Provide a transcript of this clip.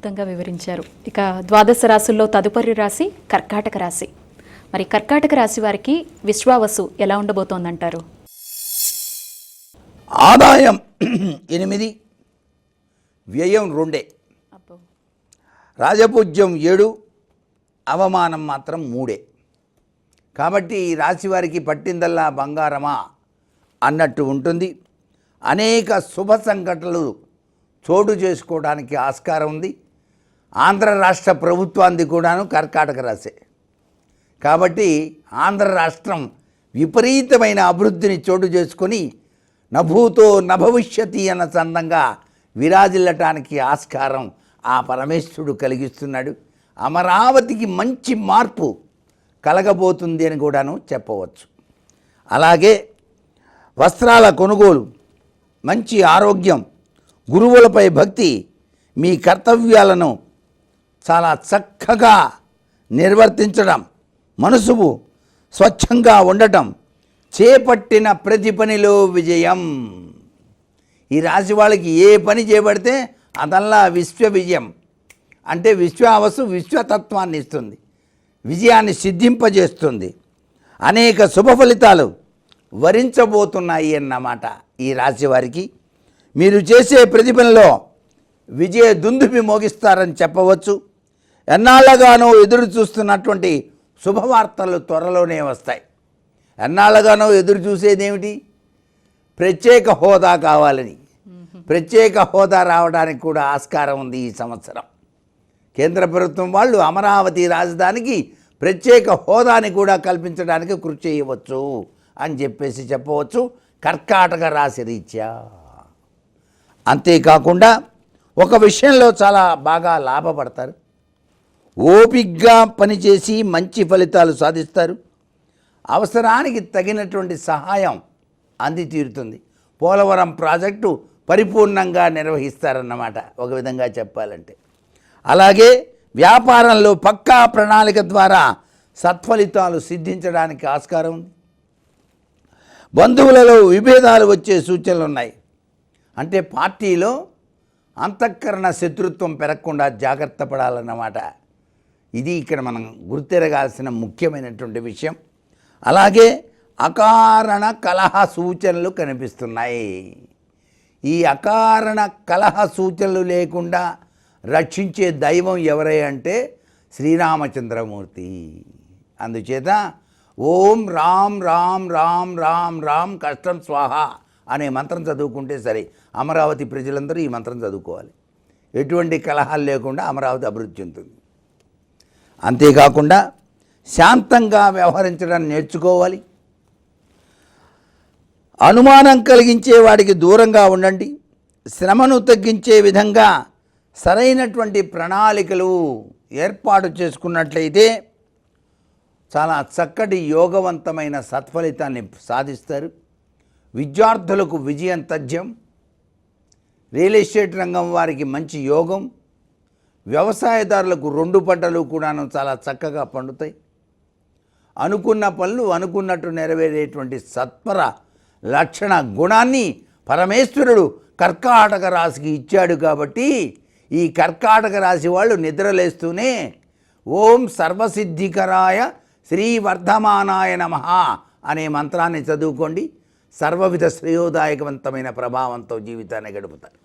అద్భుతంగా వివరించారు. ఇక ద్వాదశ రాశుల్లో తదుపరి రాశి కర్కాటక రాశి. మరి కర్కాటక రాశి వారికి విశ్వావసు ఎలా ఉండబోతోందంటారు? ఆదాయం ఎనిమిది వ్యయం రెండే. రాజపూజ్యం ఏడు అవమానం మాత్రం మూడే. కాబట్టి ఈ రాశి వారికి పట్టిందల్లా బంగారమా అన్నట్టు ఉంటుంది. అనేక శుభ సంఘటనలు చోటు చేసుకోవడానికి ఆస్కారం ఉంది. ఆంధ్ర రాష్ట్ర ప్రభుత్వాన్ని కూడాను కర్కాటక రాశే. కాబట్టి ఆంధ్ర రాష్ట్రం విపరీతమైన అభివృద్ధిని చోటు చేసుకొని నభూతో నభవిష్యతి అన్న చందంగా విరాజిల్లటానికి ఆస్కారం ఆ పరమేశ్వరుడు కలిగిస్తున్నాడు. అమరావతికి మంచి మార్పు కలగబోతుంది అని కూడాను చెప్పవచ్చు. అలాగే వస్త్రాల కొనుగోలు మంచి ఆరోగ్యం గురువులపై భక్తి మీ కర్తవ్యాలను చాలా చక్కగా నిర్వర్తించడం మనసుకు స్వచ్ఛంగా ఉండటం చేపట్టిన ప్రతి పనిలో విజయం. ఈ రాశి వాళ్ళకి ఏ పని చేపడితే అదల్లా విశ్వ విజయం అంటే విశ్వావసు విశ్వతత్వాన్ని ఇస్తుంది. విజయాన్ని సిద్ధింపజేస్తుంది. అనేక శుభ ఫలితాలు వరించబోతున్నాయి అన్నమాట ఈ రాశి వారికి. మీరు చేసే ప్రతిభలో విజయ దుందుబి మోగిస్తారని చెప్పవచ్చు. ఎన్నాళ్ళగానో ఎదురు చూస్తున్నటువంటి శుభవార్తలు త్వరలోనే వస్తాయి. ఎన్నాళ్ళగానో ఎదురు చూసేదేమిటి? ప్రత్యేక హోదా కావాలని. ప్రత్యేక హోదా రావడానికి కూడా ఆస్కారం ఉంది ఈ సంవత్సరం. కేంద్ర ప్రభుత్వం వాళ్ళు అమరావతి రాజధానికి ప్రత్యేక హోదాని కూడా కల్పించడానికి కృషి చేయవచ్చు అని చెప్పేసి చెప్పవచ్చు. కర్కాటక రాశి రీత్యా. అంతేకాకుండా ఒక విషయంలో చాలా బాగా లాభపడతారు. ఓపిగ్గా పనిచేసి మంచి ఫలితాలు సాధిస్తారు. అవసరానికి తగినటువంటి సహాయం అంది తీరుతుంది పోలవరం ప్రాజెక్టు పరిపూర్ణంగా నిర్వహిస్తారన్నమాట ఒక విధంగా చెప్పాలంటే. అలాగే వ్యాపారంలో పక్కా ప్రణాళిక ద్వారా సత్ఫలితాలు సిద్ధించడానికి ఆస్కారం ఉంది. బంధువులలో విభేదాలు వచ్చే సూచనలు ఉన్నాయి. అంటే పార్టీలో అంతఃకరణ శత్రుత్వం పెరగకుండా జాగ్రత్త పడాలన్నమాట ఇది ఇక్కడ మనం గుర్తెరగాల్సిన ముఖ్యమైనటువంటి విషయం. అలాగే అకారణ కలహ సూచనలు కనిపిస్తున్నాయి. ఈ అకారణ కలహ సూచనలు లేకుండా రక్షించే దైవం ఎవరై అంటే శ్రీరామచంద్రమూర్తి. అందుచేత ఓం రామ్ రామ్ రామ్ రామ్ రామ్ కష్టం స్వాహ అనే మంత్రం చదువుకుంటే సరే అమరావతి ప్రజలందరూ ఈ మంత్రం చదువుకోవాలి. ఎటువంటి కలహాలు లేకుండా అమరావతి అభివృద్ధి చెందుతుంది. అంతేకాకుండా శాంతంగా వ్యవహరించడం నేర్చుకోవాలి. అనుమానం కలిగించే వాడికి దూరంగా ఉండండి. శ్రమను తగ్గించే విధంగా సరైనటువంటి ప్రణాళికలు ఏర్పాటు చేసుకున్నట్లయితే చాలా చక్కటి యోగవంతమైన సత్ఫలితాన్ని సాధిస్తారు. విద్యార్థులకు విజయం తథ్యం. రియల్ ఎస్టేట్ రంగం వారికి మంచి యోగం. వ్యవసాయదారులకు రెండు పంటలు కూడాను చాలా చక్కగా పండుతాయి. అనుకున్న పనులు అనుకున్నట్టు నెరవేరేటువంటి సత్వర లక్షణ గుణాన్ని పరమేశ్వరుడు కర్కాటక రాశికి ఇచ్చాడు కాబట్టి ఈ కర్కాటక రాశి వాళ్ళు నిద్రలేస్తూనే ఓం సర్వసిద్ధికరాయ శ్రీవర్ధమానాయ నమ అనే మంత్రాన్ని చదువుకోండి. సర్వవిధ శ్రేయోదాయకవంతమైన ప్రభావంతో జీవితాన్ని గడుపుతారు.